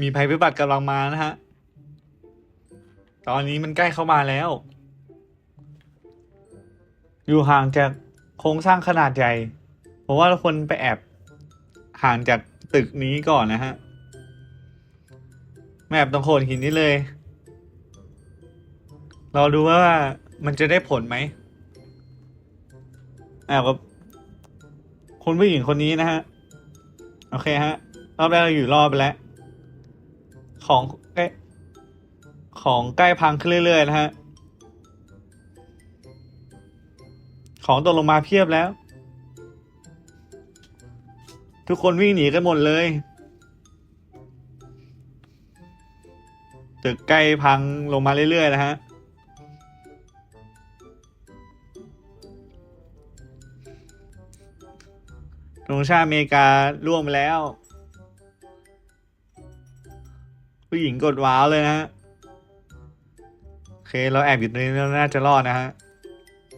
มีภัยพิบัติกำลังมานะฮะ ตอนนี้มันใกล้เข้ามาแล้ว อยู่ห่างจากโครงสร้างขนาดใหญ่ เพราะว่าเราควรไปแอบห่างจากตึกนี้ก่อนนะฮะแอบตรงโขดหินนี้เลย เราดูว่ามันจะได้ผลไหมแอบกับคนผู้หญิงคนนี้นะฮะ โอเคฮะ รอบแรกเราอยู่รอบไปแล้ว ของใกล้ของใกล้พังขึ้นเรื่อยๆนะฮะ ของตกลงมาเพียบแล้ว ทุกคนวิ่งหนีกันหมดเลย ตึกใกล้พังลงมาเรื่อยๆนะฮะธงชาติอเมริกาล่วงไปแล้ว ผู้หญิงกดว้าวเลยนะฮะโอเคเราแอบอยู่ตรงนี้เราน่าจะรอดนะฮะ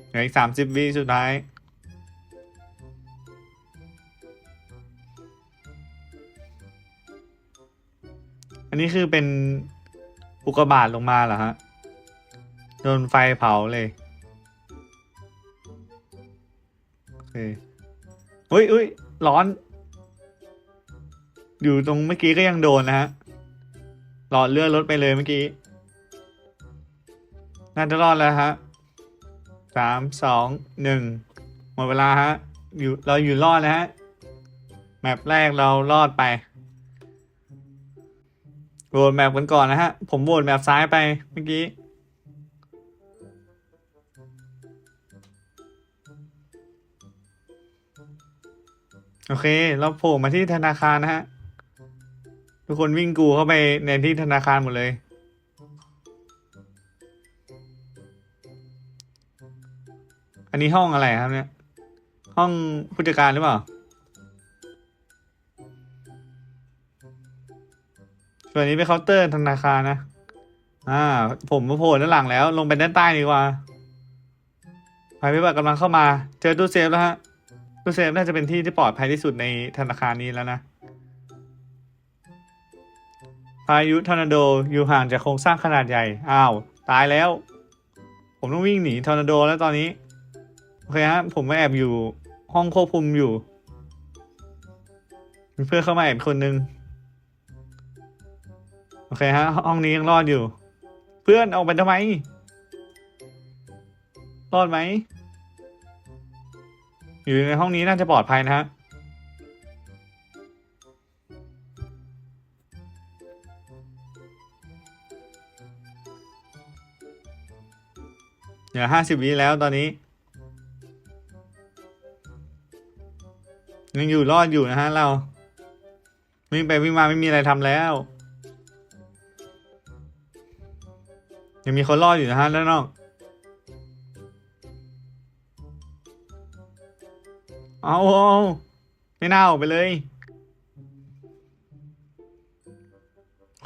เหลืออีกสามสิบวิสุดท้ายอันนี้คือเป็นอุกกาบาตลงมาเหรอฮะโดนไฟเผาเลยโอเคอุ้ยอุ้ยร้อน อยู่ตรงเมื่อกี้ก็ยังโดนนะฮะ หลอดเลือดลดไปเลยเมื่อกี้ น่าจะรอดแล้วฮะสามสองหนึ่งหมดเวลาฮะอยู่เราอยู่รอดนะฮะแมปแรกเรารอดไปโหวตแมปกันก่อนนะฮะ ผมโหวตแมปซ้ายไปเมื่อกี้โอเค เราโผล่มาที่ธนาคารนะฮะ ทุกคนวิ่งกูเข้าไปในที่ธนาคารหมดเลย อันนี้ห้องอะไรครับเนี่ย ห้องผู้จัดการหรือเปล่า ส่วนนี้เป็นเคาน์เตอร์ธนาคารนะ อ่า ผมมาโผล่ด้านหลังแล้ว ลงไปด้านใต้ดีกว่าภัยพิบัติกำลังเข้ามา เจอตู้เซฟแล้วฮะ ตู้เซฟน่าจะเป็นที่ที่ปลอดภัยที่สุดในธนาคารนี้แล้วนะ พายุทอร์นาโดอยู่ห่างจากโครงสร้างขนาดใหญ่ อ้าว ตายแล้ว ผมต้องวิ่งหนีทอร์นาโดแล้วตอนนี้ โอเคฮะ ผมมาแอบอยู่ห้องควบคุมอยู่ มีเพื่อนเข้ามาแอบคนนึง โอเคฮะ ห้องนี้ยังรอดอยู่ เพื่อนออกไปทำไม รอดไหม อยู่ในห้องนี้น่าจะปลอดภัยนะฮะ ลือห้าสิบวิแล้วตอนนี้ ยังอยู่รอดอยู่นะฮะเราวิ่งไปวิ่งมาไม่มีอะไรทำแล้ว ยังมีคนรอดอยู่นะฮะด้านนอกเอาเอาไม่น่าออกไปเลย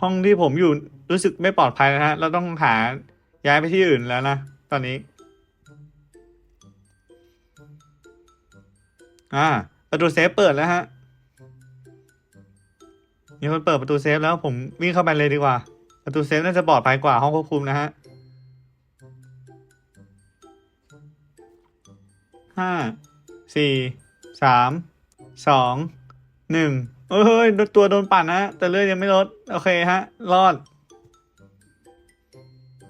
ห้องที่ผมอยู่รู้สึกไม่ปลอดภัยนะฮะ เราต้องหาย้ายไปที่อื่นแล้วนะ ตอนนี้ อ่า ประตูเซฟเปิดแล้วฮะ มีคนเปิดประตูเซฟแล้วผมวิ่งเข้าไปเลยดีกว่า ประตูเซฟน่าจะปลอดภัยกว่าห้องควบคุมนะฮะห้าสี่สามสองหนึ่งเฮ้ยโดนตัวโดนปั่นนะแต่เลือดยังไม่ลด โอเคฮะ รอด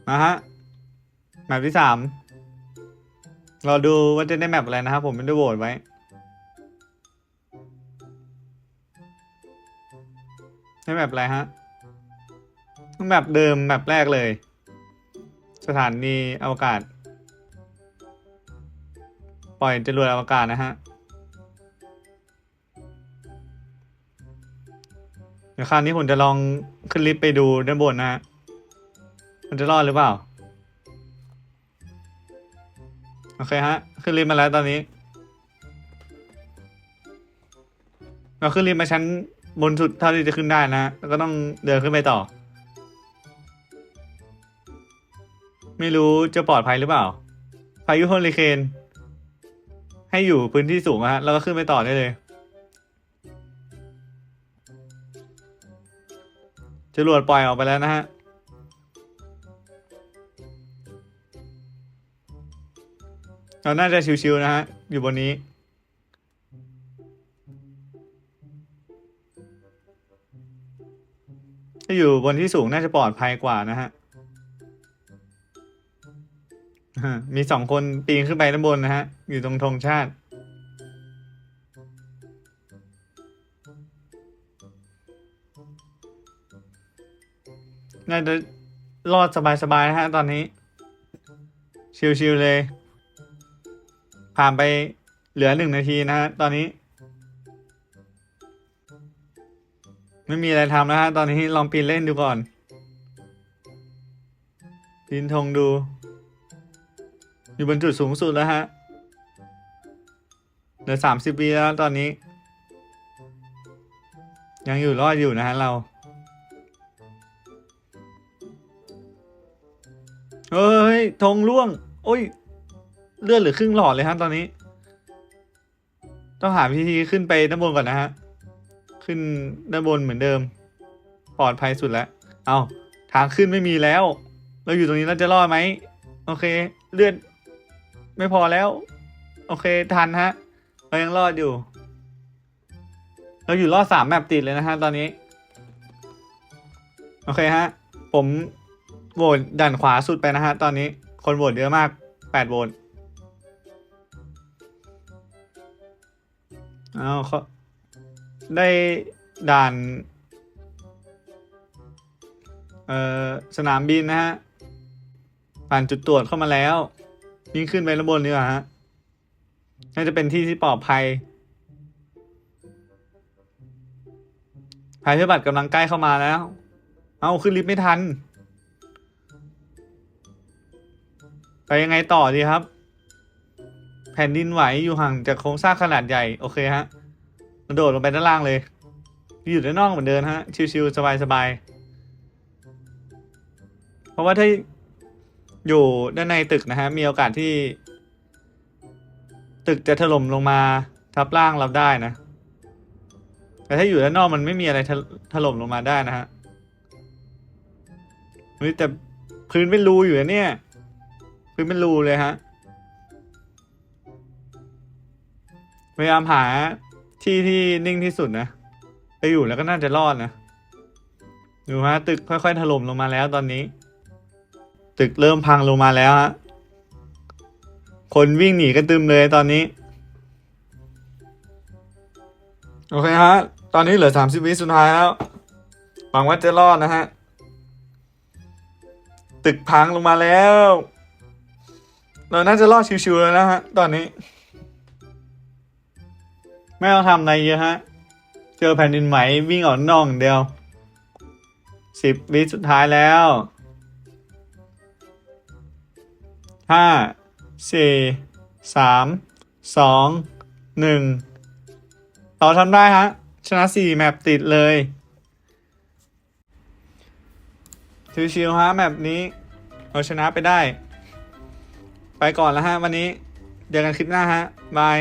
มาฮะ แมปที่สามเรอดูว่าจะได้แมปอะไรนะครับผมไม่ได้โหวตไว้ ได้แมปอะไรฮะแมปเดิมแมปแรกเลย สถานีอวกาศ ปล่อยจรวดอวกาศนะฮะเดี๋ยวคราวนี้ผมจะลองขึ้นลิฟต์ไปดูด้านบนนะฮะ มันจะรอดหรือเปล่า โอเคฮะ ขึ้นลิฟต์มาแล้วตอนนี้ เราขึ้นลิฟต์มาชั้นบนสุดเท่าที่จะขึ้นได้นะ แล้วก็ต้องเดินขึ้นไปต่อ ไม่รู้จะปลอดภัยหรือเปล่า พายุเฮอริเคน ให้อยู่พื้นที่สูงฮะ แล้วก็ขึ้นไปต่อได้เลย จรวดปล่อยออกไปแล้วนะฮะ เราน่าจะชิวๆนะฮะ อยู่บนนี้ ถ้าอยู่บนที่สูงน่าจะปลอดภัยกว่านะฮะ มีสองคนปีนขึ้นไปด้านบนนะฮะ อยู่ตรงธงชาติน่าจะรอดสบายๆนะฮะตอนนี้ ชิวๆเลย ผ่านไปเหลือหนึ่งนาทีนะฮะตอนนี้ ไม่มีอะไรทำนะฮะตอนนี้ลองปีนเล่นดูก่อนปีนธงดู อยู่บนจุดสูงสุดแล้วฮะเหลือสามสิบวิแล้วตอนนี้ ยังอยู่รอดอยู่นะฮะเราเฮ้ยธงร่วง โอ้ย เลือดเหลือครึ่งหลอดเลยฮะตอนนี้ ต้องหาวิธีขึ้นไปด้านบนก่อนนะฮะ ขึ้นด้านบนเหมือนเดิม ปลอดภัยสุดแล้ว เอาทางขึ้นไม่มีแล้ว เราอยู่ตรงนี้เราจะรอดไหม โอเค เลือดไม่พอแล้ว โอเคทันฮะ เรายังรอดอยู่ เราอยู่รอดสามแมปติดเลยนะฮะตอนนี้ โอเคฮะ ผมโหวตดันขวาสุดไปนะฮะตอนนี้ คนโหวตเยอะมากแปดโหวต อาเขาได้ด่าน เอ่อ สนามบินนะฮะ ผ่านจุดตรวจเข้ามาแล้ว ยิ่งขึ้นไปด้านบนนี่แหละฮะ น่าจะเป็นที่ที่ปลอดภัยภัยพิบัติกำลังใกล้เข้ามาแล้ว เอาขึ้นลิฟต์ไม่ทัน ไปยังไงต่อดีครับ แผ่นดินไหวอยู่ห่างจากโครงสร้างขนาดใหญ่ โอเคฮะกระโดดลงไปด้านล่างเลย อยู่ด้านนอกเหมือนเดิมฮะ ชิวๆสบายๆ เพราะว่าถ้าอยู่ด้านในตึกนะฮะ มีโอกาสที่ ตึกจะถล่มลงมาทับร่างเราได้นะ แต่ถ้าอยู่ด้านนอกมันไม่มีอะไรถล่มลงมาได้นะฮะเฮ้ยแต่พื้นเป็นรูอยู่นะเนี่ย พื้นเป็นรูเลยฮะ พยายามหาที่ที่นิ่งที่สุดนะ ไปอยู่แล้วก็น่าจะรอดนะ ดูฮะตึกค่อยๆถล่มลงมาแล้วตอนนี้ ตึกเริ่มพังลงมาแล้วฮะ คนวิ่งหนีกันตึมเลยตอนนี้ โอเคฮะ ตอนนี้เหลือสามสิบวิสุดท้ายแล้ว หวังว่าจะรอดนะฮะ ตึกพังลงมาแล้ว เราน่าจะรอดชิวๆแล้วนะฮะ ตอนนี้ ไม่ต้องทำอะไรเยอะฮะ เจอแผ่นดินไหววิ่งออกนอกองเดียวสิบวิสุดท้ายแล้วห้าสี่สามสองหนึ่งเราทำได้ฮะ ชนะสี่แมปติดเลยชิวๆฮะแมปนี้เราชนะไปได้ ไปก่อนแล้วฮะ วันนี้ เจอกันคลิปหน้าฮะ บาย